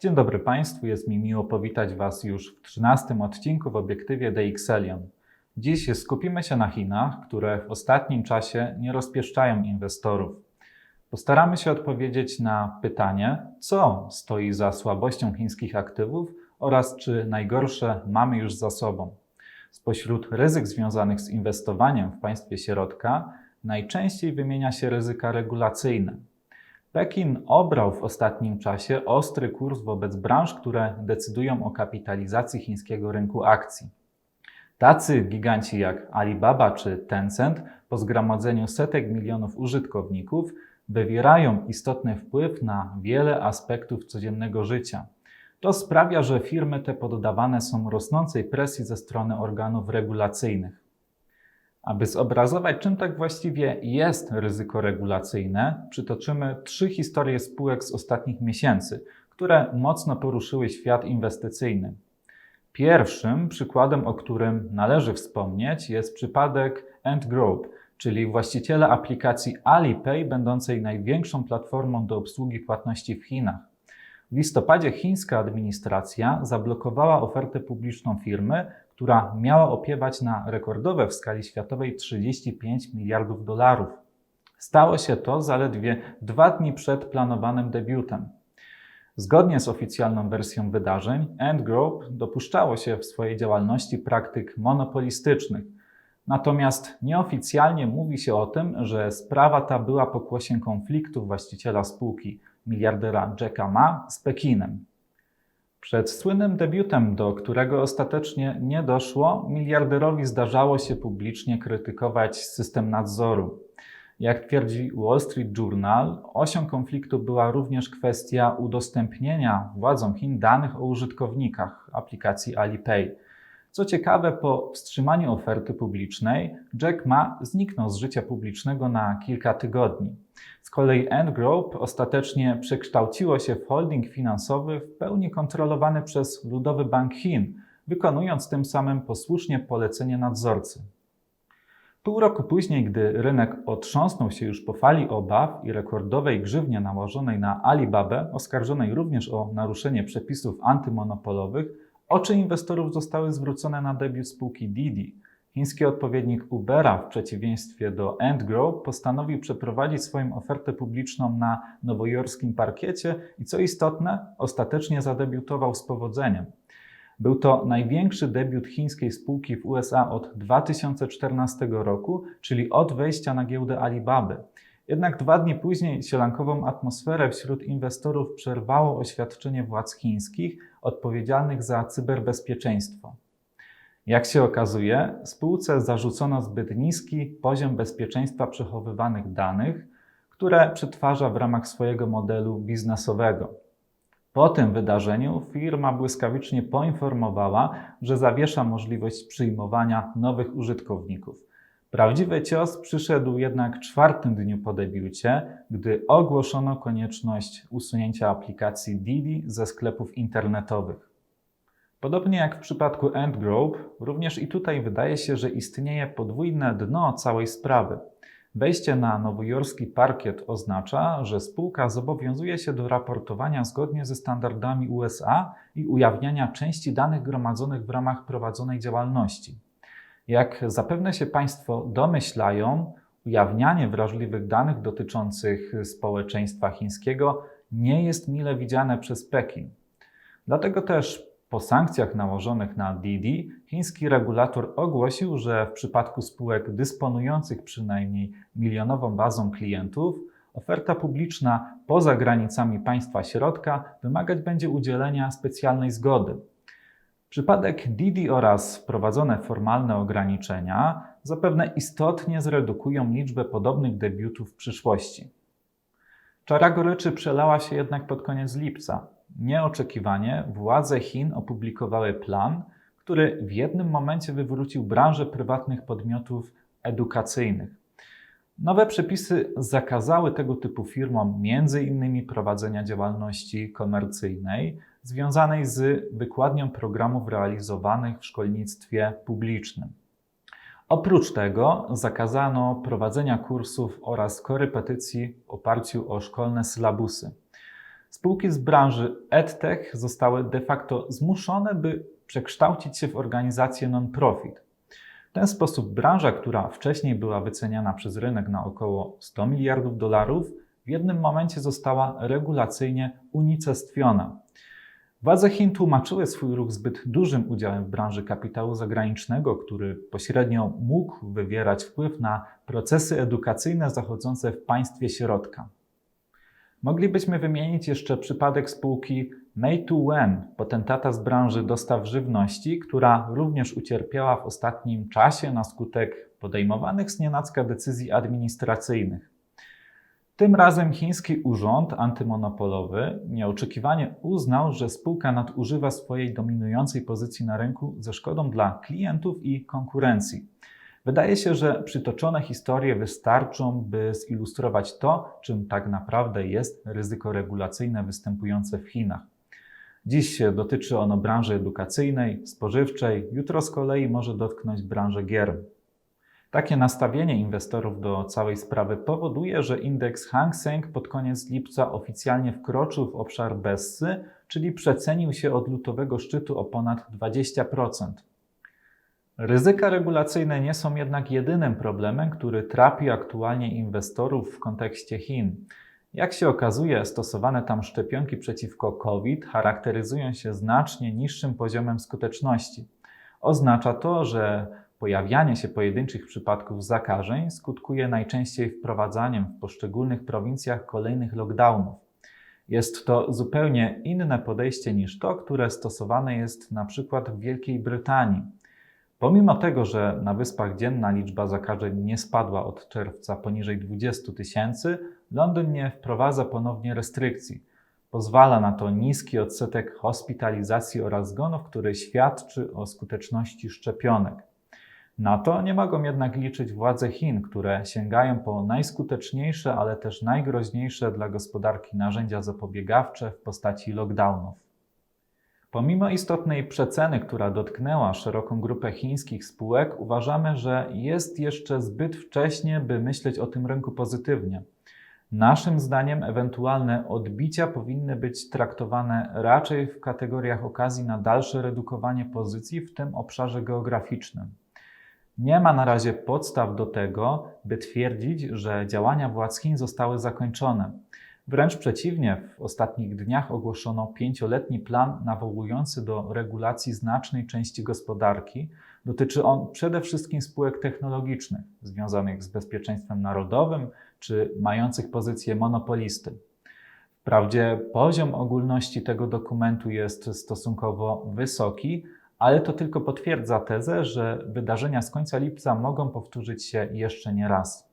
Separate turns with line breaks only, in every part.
Dzień dobry Państwu, jest mi miło powitać Was już w 13 odcinku w obiektywie DXLion. Dziś skupimy się na Chinach, które w ostatnim czasie nie rozpieszczają inwestorów. Postaramy się odpowiedzieć na pytanie, co stoi za słabością chińskich aktywów oraz czy najgorsze mamy już za sobą. Spośród ryzyk związanych z inwestowaniem w państwie środka najczęściej wymienia się ryzyka regulacyjne. Pekin obrał w ostatnim czasie ostry kurs wobec branż, które decydują o kapitalizacji chińskiego rynku akcji. Tacy giganci jak Alibaba czy Tencent po zgromadzeniu setek milionów użytkowników wywierają istotny wpływ na wiele aspektów codziennego życia. To sprawia, że firmy te poddawane są rosnącej presji ze strony organów regulacyjnych. Aby zobrazować, czym tak właściwie jest ryzyko regulacyjne, przytoczymy trzy historie spółek z ostatnich miesięcy, które mocno poruszyły świat inwestycyjny. Pierwszym przykładem, o którym należy wspomnieć, jest przypadek Ant Group, czyli właściciela aplikacji Alipay, będącej największą platformą do obsługi płatności w Chinach. W listopadzie chińska administracja zablokowała ofertę publiczną firmy, która miała opiewać na rekordowe w skali światowej 35 miliardów dolarów. Stało się to zaledwie dwa dni przed planowanym debiutem. Zgodnie z oficjalną wersją wydarzeń, Ant Group dopuszczało się w swojej działalności praktyk monopolistycznych. Natomiast nieoficjalnie mówi się o tym, że sprawa ta była pokłosiem konfliktu właściciela spółki, miliardera Jacka Ma, z Pekinem. Przed słynnym debiutem, do którego ostatecznie nie doszło, miliarderowi zdarzało się publicznie krytykować system nadzoru. Jak twierdzi Wall Street Journal, osią konfliktu była również kwestia udostępnienia władzom Chin danych o użytkownikach aplikacji Alipay. Co ciekawe, po wstrzymaniu oferty publicznej, Jack Ma zniknął z życia publicznego na kilka tygodni. Z kolei Ant Group ostatecznie przekształciło się w holding finansowy w pełni kontrolowany przez Ludowy Bank Chin, wykonując tym samym posłusznie polecenie nadzorcy. Pół roku później, gdy rynek otrząsnął się już po fali obaw i rekordowej grzywnie nałożonej na Alibabę, oskarżonej również o naruszenie przepisów antymonopolowych, oczy inwestorów zostały zwrócone na debiut spółki Didi. Chiński odpowiednik Ubera, w przeciwieństwie do Ant Group, postanowił przeprowadzić swoją ofertę publiczną na nowojorskim parkiecie i co istotne, ostatecznie zadebiutował z powodzeniem. Był to największy debiut chińskiej spółki w USA od 2014 roku, czyli od wejścia na giełdę Alibaby. Jednak dwa dni później sielankową atmosferę wśród inwestorów przerwało oświadczenie władz chińskich odpowiedzialnych za cyberbezpieczeństwo. Jak się okazuje, spółce zarzucono zbyt niski poziom bezpieczeństwa przechowywanych danych, które przetwarza w ramach swojego modelu biznesowego. Po tym wydarzeniu firma błyskawicznie poinformowała, że zawiesza możliwość przyjmowania nowych użytkowników. Prawdziwy cios przyszedł jednak w czwartym dniu po debiucie, gdy ogłoszono konieczność usunięcia aplikacji Didi ze sklepów internetowych. Podobnie jak w przypadku Ant Group, również i tutaj wydaje się, że istnieje podwójne dno całej sprawy. Wejście na nowojorski parkiet oznacza, że spółka zobowiązuje się do raportowania zgodnie ze standardami USA i ujawniania części danych gromadzonych w ramach prowadzonej działalności. Jak zapewne się Państwo domyślają, ujawnianie wrażliwych danych dotyczących społeczeństwa chińskiego nie jest mile widziane przez Pekin. Dlatego też po sankcjach nałożonych na Didi, chiński regulator ogłosił, że w przypadku spółek dysponujących przynajmniej milionową bazą klientów, oferta publiczna poza granicami państwa środka wymagać będzie udzielenia specjalnej zgody. Przypadek Didi oraz wprowadzone formalne ograniczenia zapewne istotnie zredukują liczbę podobnych debiutów w przyszłości. Czara goryczy przelała się jednak pod koniec lipca. Nieoczekiwanie władze Chin opublikowały plan, który w jednym momencie wywrócił branżę prywatnych podmiotów edukacyjnych. Nowe przepisy zakazały tego typu firmom m.in. prowadzenia działalności komercyjnej związanej z wykładnią programów realizowanych w szkolnictwie publicznym. Oprócz tego zakazano prowadzenia kursów oraz korepetycji w oparciu o szkolne sylabusy. Spółki z branży EdTech zostały de facto zmuszone, by przekształcić się w organizację non-profit. Ten sposób branża, która wcześniej była wyceniana przez rynek na około 100 miliardów dolarów, w jednym momencie została regulacyjnie unicestwiona. Władze Chin tłumaczyły swój ruch zbyt dużym udziałem w branży kapitału zagranicznego, który pośrednio mógł wywierać wpływ na procesy edukacyjne zachodzące w państwie środka. Moglibyśmy wymienić jeszcze przypadek spółki Meitu Wen, potentata z branży dostaw żywności, która również ucierpiała w ostatnim czasie na skutek podejmowanych z nienacka decyzji administracyjnych. Tym razem chiński urząd antymonopolowy nieoczekiwanie uznał, że spółka nadużywa swojej dominującej pozycji na rynku ze szkodą dla klientów i konkurencji. Wydaje się, że przytoczone historie wystarczą, by zilustrować to, czym tak naprawdę jest ryzyko regulacyjne występujące w Chinach. Dziś dotyczy ono branży edukacyjnej, spożywczej, jutro z kolei może dotknąć branży gier. Takie nastawienie inwestorów do całej sprawy powoduje, że indeks Hang Seng pod koniec lipca oficjalnie wkroczył w obszar Bessy, czyli przecenił się od lutowego szczytu o ponad 20%. Ryzyka regulacyjne nie są jednak jedynym problemem, który trapi aktualnie inwestorów w kontekście Chin. Jak się okazuje, stosowane tam szczepionki przeciwko COVID charakteryzują się znacznie niższym poziomem skuteczności. Oznacza to, że pojawianie się pojedynczych przypadków zakażeń skutkuje najczęściej wprowadzaniem w poszczególnych prowincjach kolejnych lockdownów. Jest to zupełnie inne podejście niż to, które stosowane jest na przykład w Wielkiej Brytanii. Pomimo tego, że na wyspach dzienna liczba zakażeń nie spadła od czerwca poniżej 20 tysięcy, Londyn nie wprowadza ponownie restrykcji. Pozwala na to niski odsetek hospitalizacji oraz zgonów, który świadczy o skuteczności szczepionek. Na to nie mogą jednak liczyć władze Chin, które sięgają po najskuteczniejsze, ale też najgroźniejsze dla gospodarki narzędzia zapobiegawcze w postaci lockdownów. Pomimo istotnej przeceny, która dotknęła szeroką grupę chińskich spółek, uważamy, że jest jeszcze zbyt wcześnie, by myśleć o tym rynku pozytywnie. Naszym zdaniem ewentualne odbicia powinny być traktowane raczej w kategoriach okazji na dalsze redukowanie pozycji w tym obszarze geograficznym. Nie ma na razie podstaw do tego, by twierdzić, że działania władz Chin zostały zakończone. Wręcz przeciwnie, w ostatnich dniach ogłoszono pięcioletni plan nawołujący do regulacji znacznej części gospodarki. Dotyczy on przede wszystkim spółek technologicznych związanych z bezpieczeństwem narodowym czy mających pozycję monopolisty. Wprawdzie poziom ogólności tego dokumentu jest stosunkowo wysoki, ale to tylko potwierdza tezę, że wydarzenia z końca lipca mogą powtórzyć się jeszcze nie raz.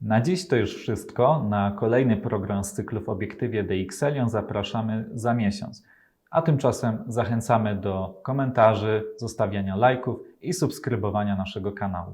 Na dziś to już wszystko. Na kolejny program z cyklu w obiektywie DXLion zapraszamy za miesiąc. A tymczasem zachęcamy do komentarzy, zostawiania lajków i subskrybowania naszego kanału.